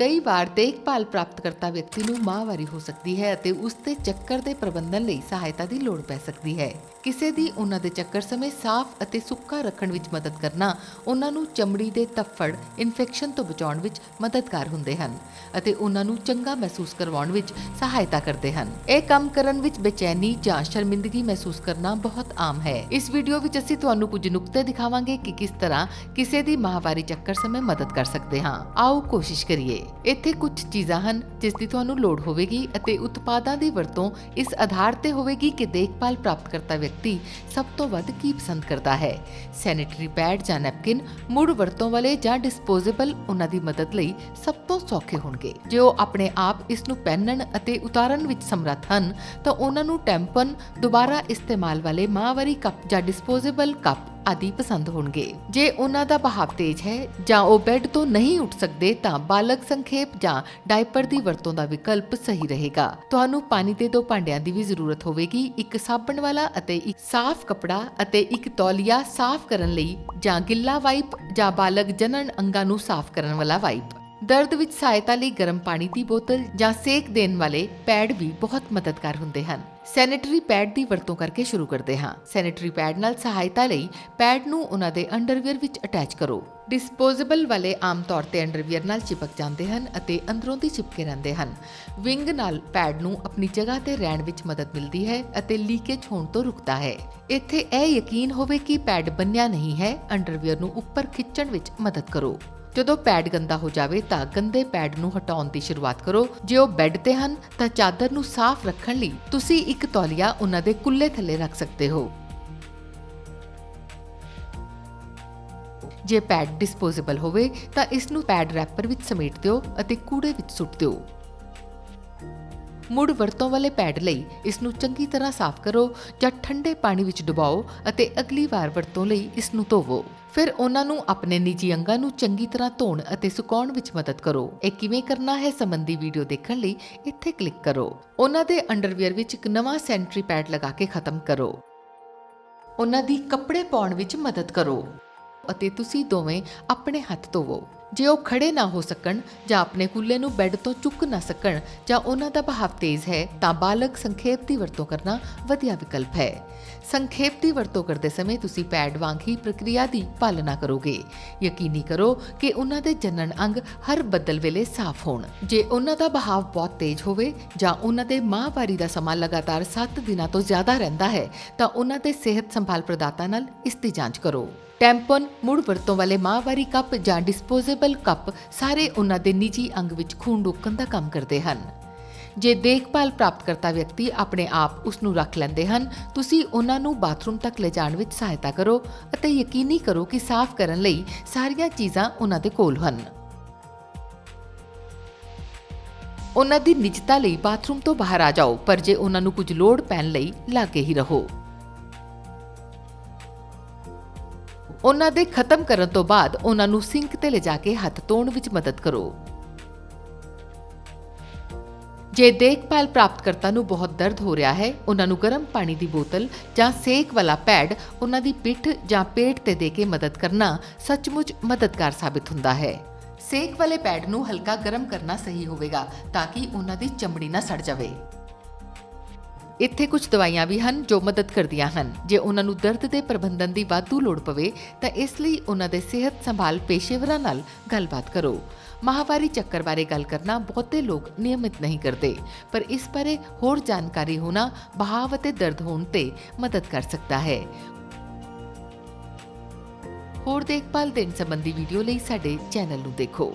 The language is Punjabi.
ਕਈ ਵਾਰ ਦੇਖਭਾਲ ਪ੍ਰਾਪਤ ਕਰਤਾ ਵਿਅਕਤੀ ਨੂੰ ਮਾਹਵਾਰੀ ਹੋ ਸਕਦੀ ਹੈ ਅਤੇ ਉਸ ਦੇ ਚੱਕਰ ਦੇ ਪ੍ਰਬੰਧਨ ਲਈ ਸਹਾਇਤਾ ਦੀ ਲੋੜ ਪੈ ਸਕਦੀ ਹੈ। ਕਿਸੇ ਦੀ ਉਹਨਾਂ ਦੇ ਚੱਕਰ ਸਮੇਂ ਸਾਫ਼ ਅਤੇ ਸੁੱਕਾ ਰੱਖਣ ਵਿੱਚ ਮਦਦ ਕਰਨਾ ਉਹਨਾਂ ਨੂੰ ਚਮੜੀ ਦੇ ਤੱਫੜ, ਇਨਫੈਕਸ਼ਨ ਤੋਂ ਬਚਾਉਣ ਵਿੱਚ ਮਦਦਗਾਰ ਹੁੰਦੇ ਹਨ ਅਤੇ ਉਹਨਾਂ ਨੂੰ ਚੰਗਾ ਮਹਿਸੂਸ ਕਰਵਾਉਣ ਵਿੱਚ ਸਹਾਇਤਾ ਕਰਦੇ ਹਨ। ਇਹ ਕੰਮ ਕਰਨ ਵਿੱਚ ਬੇਚੈਨੀ ਜਾਂ ਸ਼ਰਮਿੰਦਗੀ ਮਹਿਸੂਸ ਕਰਨਾ ਬਹੁਤ ਆਮ ਹੈ। ਇਸ ਵੀਡੀਓ ਵਿੱਚ ਅਸੀਂ ਤੁਹਾਨੂੰ ਕੁਝ ਨੁਕਤੇ ਦਿਖਾਵਾਂਗੇ ਕਿ ਕਿਸ ਤਰ੍ਹਾਂ ਕਿਸੇ ਦੀ ਮਾਹਵਾਰੀ ਚੱਕਰ ਸਮੇਂ ਮਦਦ ਕਰ ਸਕਦੇ ਹਾਂ। ਆਓ ਕੋਸ਼ਿਸ਼ ਕਰੀਏ। ਇੱਥੇ ਕੁਝ ਚੀਜ਼ਾਂ ਹਨ ਜਿਸ ਦੀ ਤੁਹਾਨੂੰ ਲੋੜ ਹੋਵੇਗੀ ਅਤੇ ਉਤਪਾਦਾਂ ਦੀ ਵਰਤੋਂ ਇਸ ਆਧਾਰ ਤੇ ਹੋਵੇਗੀ ਕਿ ਦੇਖਭਾਲ ਪ੍ਰਾਪਤ ਵਿਅਕਤੀ ਸਭ ਤੋਂ ਵੱਧ ਕੀ ਪਸੰਦ ਕਰਦਾ ਹੈ। ਸੈਨੀਟਰੀ ਪੈਡ ਜਾਂ ਨੈਪਕਿਨ ਮੁੜ ਵਰਤੋਂ ਵਾਲੇ ਜਾਂ ਡਿਸਪੋਜ਼ੇਬਲ ਉਹਨਾਂ ਦੀ ਮਦਦ ਲਈ ਸਭ ਤੋਂ ਸੌਖੇ ਹੋਣਗੇ। ਜੇ ਉਹ ਆਪਣੇ ਆਪ ਇਸ ਨੂੰ ਪਹਿਨਣ ਅਤੇ ਉਤਾਰਨ ਵਿੱਚ ਸਮਰੱਥ ਹਨ, ਤਾਂ ਉਹਨਾਂ ਨੂੰ ਟੈਂਪਨ, ਦੁਬਾਰਾ ਇਸਤੇਮਾਲ ਵਾਲੇ ਮਾਹਵਾਰੀ ਕੱਪ ਜਾਂ ਡਿਸਪੋਜ਼ੇਬਲ ਕੱਪ ਆਦਿ ਪਸੰਦ ਹੋਣਗੇ। ਜੇ ਉਹਨਾਂ ਦਾ ਬਹਾਵ ਤੇਜ਼ ਹੈ ਜਾਂ ਉਹ ਬੈੱਡ ਤੋਂ ਨਹੀਂ ਉੱਠ ਸਕਦੇ ਤਾਂ ਬਾਲਗ ਸੰਖੇਪ ਜਾਂ ਡਾਈਪਰ ਦੀ ਵਰਤੋਂ ਦਾ ਵਿਕਲਪ ਸਹੀ ਰਹੇਗਾ। ਤੁਹਾਨੂੰ ਪਾਣੀ ਦੇ ਦੋ ਭਾਂਡਿਆਂ ਦੀ ਵੀ ਜ਼ਰੂਰਤ ਹੋਵੇਗੀ, ਇੱਕ ਸਾਬਣ ਵਾਲਾ ਅਤੇ ਇੱਕ ਸਾਫ਼ ਕਪੜਾ ਅਤੇ ਇੱਕ ਤੌਲੀਆ ਸਾਫ਼ ਕਰਨ ਲਈ ਜਾਂ ਗਿੱਲਾ ਵਾਈਪ ਜਾਂ ਬਾਲਗ ਜਨਨ ਅੰਗਾਂ ਨੂੰ ਸਾਫ਼ ਕਰਨ ਵਾਲਾ ਵਾਈਪ। ਦਰਦ ਵਿੱਚ ਸਹਾਇਤਾ ਲਈ ਗਰਮ ਪਾਣੀ ਦੀ ਬੋਤਲ ਜਾਂ ਸੇਕ ਦੇਣ ਵਾਲੇ ਪੈਡ ਵੀ ਬਹੁਤ ਮਦਦਗਾਰ ਹੁੰਦੇ ਹਨ। ਸੈਨੀਟਰੀ ਪੈਡ ਦੀ ਵਰਤੋਂ ਕਰਕੇ ਸ਼ੁਰੂ ਕਰਦੇ ਹਾਂ। ਸੈਨੇਟਰੀ ਪੈਡ ਨਾਲ ਸਹਾਇਤਾ ਲਈ ਪੈਡ ਨੂੰ ਉਹਨਾਂ ਦੇ ਅੰਡਰਵੀਅਰ ਵਿੱਚ ਅਟੈਚ ਕਰੋ। ਡਿਸਪੋਜ਼ੇਬਲ ਵਾਲੇ ਆਮ ਤੌਰ ਤੇ ਅੰਡਰਵੀਅਰ ਨਾਲ ਚਿਪਕ ਜਾਂਦੇ ਹਨ ਅਤੇ ਅੰਦਰੋਂ ਦੀ ਚਿਪਕੇ ਰਹਿੰਦੇ ਹਨ। ਵਿੰਗ ਨਾਲ ਪੈਡ ਨੂੰ ਆਪਣੀ ਜਗ੍ਹਾ ਤੇ ਰਹਿਣ ਵਿੱਚ ਮਦਦ ਮਿਲਦੀ ਹੈ ਅਤੇ ਲੀਕੇਜ ਹੋਣ ਤੋਂ ਰੁਕਦਾ ਹੈ। ਇੱਥੇ ਇਹ ਯਕੀਨ ਹੋਵੇ ਕਿ ਪੈਡ ਬੰਨਿਆ ਨਹੀਂ ਹੈ, ਅੰਡਰਵੀਅਰ ਨੂੰ ਉੱਪਰ ਖਿੱਚਣ ਵਿੱਚ ਮਦਦ ਕਰੋ। ਜਦੋਂ ਪੈਡ ਗੰਦਾ ਹੋ ਜਾਵੇ ਤਾਂ ਗੰਦੇ ਪੈਡ ਨੂੰ ਹਟਾਉਣ ਦੀ ਸ਼ੁਰੂਆਤ ਕਰੋ। ਜੇ ਉਹ ਬੈੱਡ ਤੇ ਹਨ, ਤਾਂ ਚਾਦਰ ਨੂੰ ਸਾਫ਼ ਰੱਖਣ ਲਈ ਤੁਸੀਂ ਇੱਕ ਤੌਲੀਆ ਉਹਨਾਂ ਦੇ ਕੁੱਲੇ ਥੱਲੇ ਰੱਖ ਸਕਦੇ ਹੋ। ਜੇ ਪੈਡ ਡਿਸਪੋਜ਼ੇਬਲ ਹੋਵੇ, ਤਾਂ ਇਸ ਨੂੰ ਪੈਡ ਰੈਪਰ ਵਿੱਚ ਸਮੇਟ ਦਿਓ ਅਤੇ ਕੂੜੇ ਵਿੱਚ ਸੁੱਟ ਦਿਓ। ਮੁੜ ਵਰਤੋਂ ਵਾਲੇ ਪੈਡ ਲਈ ਇਸ ਨੂੰ ਚੰਗੀ ਤਰ੍ਹਾਂ ਸਾਫ਼ ਕਰੋ ਜਾਂ ਠੰਡੇ ਪਾਣੀ ਵਿੱਚ ਡੁਬਾਓ ਅਤੇ ਅਗਲੀ ਵਾਰ ਵਰਤੋਂ ਲਈ ਇਸ ਨੂੰ ਧੋਵੋ। ਫਿਰ ਉਹਨਾਂ ਨੂੰ ਆਪਣੇ ਨਿੱਜੀ ਅੰਗਾਂ ਨੂੰ ਚੰਗੀ ਤਰ੍ਹਾਂ ਧੋਣ ਅਤੇ ਸੁਕਾਉਣ ਵਿੱਚ ਮਦਦ ਕਰੋ। ਇਹ ਕਿਵੇਂ ਕਰਨਾ ਹੈ ਸੰਬੰਧੀ ਵੀਡੀਓ ਦੇਖਣ ਲਈ ਇੱਥੇ ਕਲਿੱਕ ਕਰੋ। ਉਹਨਾਂ ਦੇ ਅੰਡਰਵੀਅਰ ਵਿੱਚ ਇੱਕ ਨਵਾਂ ਸੈਂਟਰੀ ਪੈਡ ਲਗਾ ਕੇ ਖਤਮ ਕਰੋ। ਉਹਨਾਂ ਦੀ ਕੱਪੜੇ ਪਾਉਣ ਵਿੱਚ ਮਦਦ ਕਰੋ ਅਤੇ ਤੁਸੀਂ ਦੋਵੇਂ ਆਪਣੇ ਹੱਥ ਧੋਵੋ। ਜੇ ਉਹ ਖੜੇ ਨਾ ਹੋ ਸਕਣ ਜਾਂ ਆਪਣੇ ਕੁੱਲੇ ਨੂੰ ਬੈੱਡ ਤੋਂ ਚੁੱਕ ਨਾ ਸਕਣ ਜਾਂ ਉਹਨਾਂ ਦਾ ਬਹਾਵ ਤੇਜ਼ ਹੈ, ਤਾਂ ਬਾਲਗ ਸੰਖੇਪ ਦੀ ਵਰਤੋਂ ਕਰਨਾ ਵਧੀਆ ਵਿਕਲਪ ਹੈ। ਸੰਖੇਪ ਦੀ ਵਰਤੋਂ ਕਰਦੇ ਸਮੇਂ ਤੁਸੀਂ ਪੈਡ ਵਾਂਗ ਹੀ ਪ੍ਰਕਿਰਿਆ ਦੀ ਪਾਲਣਾ ਕਰੋਗੇ। ਯਕੀਨੀ ਕਰੋ ਕਿ ਉਹਨਾਂ ਦੇ ਜਨਨ ਅੰਗ ਹਰ ਬਦਲ ਵੇਲੇ ਸਾਫ਼ ਹੋਣ। ਜੇ ਉਹਨਾਂ ਦਾ ਬਹਾਵ ਬਹੁਤ ਤੇਜ਼ ਹੋਵੇ ਜਾਂ ਉਹਨਾਂ ਦੇ ਮਾਹਵਾਰੀ ਦਾ ਸਮਾਂ ਲਗਾਤਾਰ 7 ਦਿਨਾਂ ਤੋਂ ਜ਼ਿਆਦਾ ਰਹਿੰਦਾ ਹੈ, ਤਾਂ ਉਹਨਾਂ ਦੇ ਸਿਹਤ ਸੰਭਾਲ ਪ੍ਰਦਾਤਾ ਨਾਲ ਇਸ ਦੀ ਜਾਂਚ ਕਰੋ। ਟੈਂਪਨ ਮੁੜ ਵਰਤੋਂ ਵਾਲੇ ਮਾਹਵਾਰੀ ਕੱਪ ਜਾਂ ਡਿਸਪੋਜ਼ੇਬਲ ਕੱਪ ਸਾਰੇ ਉਹਨਾਂ ਦੇ ਨਿੱਜੀ ਅੰਗ ਵਿੱਚ ਖੂਨ ਰੋਕਣ ਦਾ ਕੰਮ ਕਰਦੇ ਹਨ। ਜੇ ਦੇਖਭਾਲ ਪ੍ਰਾਪਤ ਕਰਤਾ ਵਿਅਕਤੀ ਆਪਣੇ ਆਪ ਉਸ ਨੂੰ ਰੱਖ ਲੈਂਦੇ ਹਨ, ਤੁਸੀਂ ਉਹਨਾਂ ਨੂੰ ਬਾਥਰੂਮ ਤੱਕ ਲਿਜਾਣ ਵਿੱਚ ਸਹਾਇਤਾ ਕਰੋ ਅਤੇ ਯਕੀਨੀ ਕਰੋ ਕਿ ਸਾਫ਼ ਕਰਨ ਲਈ ਸਾਰੀਆਂ ਚੀਜ਼ਾਂ ਉਹਨਾਂ ਦੇ ਕੋਲ ਹਨ। ਉਹਨਾਂ ਦੀ ਨਿਜਤਾ ਲਈ ਬਾਥਰੂਮ ਤੋਂ ਬਾਹਰ ਆ ਜਾਓ, ਪਰ ਜੇ ਉਹਨਾਂ ਨੂੰ ਕੁਝ ਲੋੜ ਪੈਣ ਲਈ ਲਾਗੇ ਹੀ ਰਹੋ। ਉਹਨਾਂ ਦੇ ਖਤਮ ਕਰਨ ਤੋਂ ਬਾਅਦ ਉਹਨਾਂ ਨੂੰ ਸਿੰਕ ਤੇ ਲਿਜਾ ਕੇ ਹੱਥ ਧੋਣ ਵਿੱਚ ਮਦਦ ਕਰੋ। ਜੇ ਦੇਖਭਾਲ ਪ੍ਰਾਪਤਕਰਤਾ ਨੂੰ ਬਹੁਤ ਦਰਦ ਹੋ ਰਿਹਾ ਹੈ, ਉਹਨਾਂ ਨੂੰ ਗਰਮ ਪਾਣੀ ਦੀ ਬੋਤਲ ਜਾਂ ਸੇਕ ਵਾਲਾ ਪੈਡ ਉਹਨਾਂ ਦੀ ਪਿੱਠ ਜਾਂ ਪੇਟ ਤੇ ਦੇ ਕੇ ਮਦਦ ਕਰਨਾ ਸੱਚਮੁੱਚ ਮਦਦਗਾਰ ਸਾਬਿਤ ਹੁੰਦਾ ਹੈ। ਸੇਕ ਵਾਲੇ ਪੈਡ ਨੂੰ ਹਲਕਾ ਗਰਮ ਕਰਨਾ ਸਹੀ ਹੋਵੇਗਾ ਤਾਂ ਕਿ ਉਹਨਾਂ ਦੀ ਚਮੜੀ ਨਾ ਸੜ ਜਾਵੇ। ਇੱਥੇ ਕੁਝ ਦਵਾਈਆਂ ਵੀ ਹਨ ਜੋ ਮਦਦ ਕਰਦੀਆਂ ਹਨ। ਜੇ ਉਹਨਾਂ ਨੂੰ ਦਰਦ ਦੇ ਪ੍ਰਬੰਧਨ ਦੀ ਵਾਧੂ ਲੋੜ ਪਵੇ, ਤਾਂ ਇਸ ਲਈ ਉਹਨਾਂ ਦੇ ਸਿਹਤ ਸੰਭਾਲ ਪੇਸ਼ੇਵਰਾਂ ਨਾਲ ਗੱਲਬਾਤ ਕਰੋ। ਮਾਹਵਾਰੀ ਚੱਕਰ ਬਾਰੇ ਗੱਲ ਕਰਨਾ ਬਹੁਤੇ ਲੋਕ ਨਿਯਮਿਤ ਨਹੀਂ ਕਰਦੇ, ਪਰ ਇਸ ਬਾਰੇ ਹੋਰ ਜਾਣਕਾਰੀ ਹੋਣਾ ਬਹਾਵ ਅਤੇ ਦਰਦ ਹੋਣ ਤੇ ਮਦਦ ਕਰ ਸਕਦਾ ਹੈ। ਹੋਰ ਦੇਖਭਾਲ ਦੇਣ ਸੰਬੰਧੀ ਵੀਡੀਓ ਲਈ ਸਾਡੇ ਚੈਨਲ ਨੂੰ ਦੇਖੋ।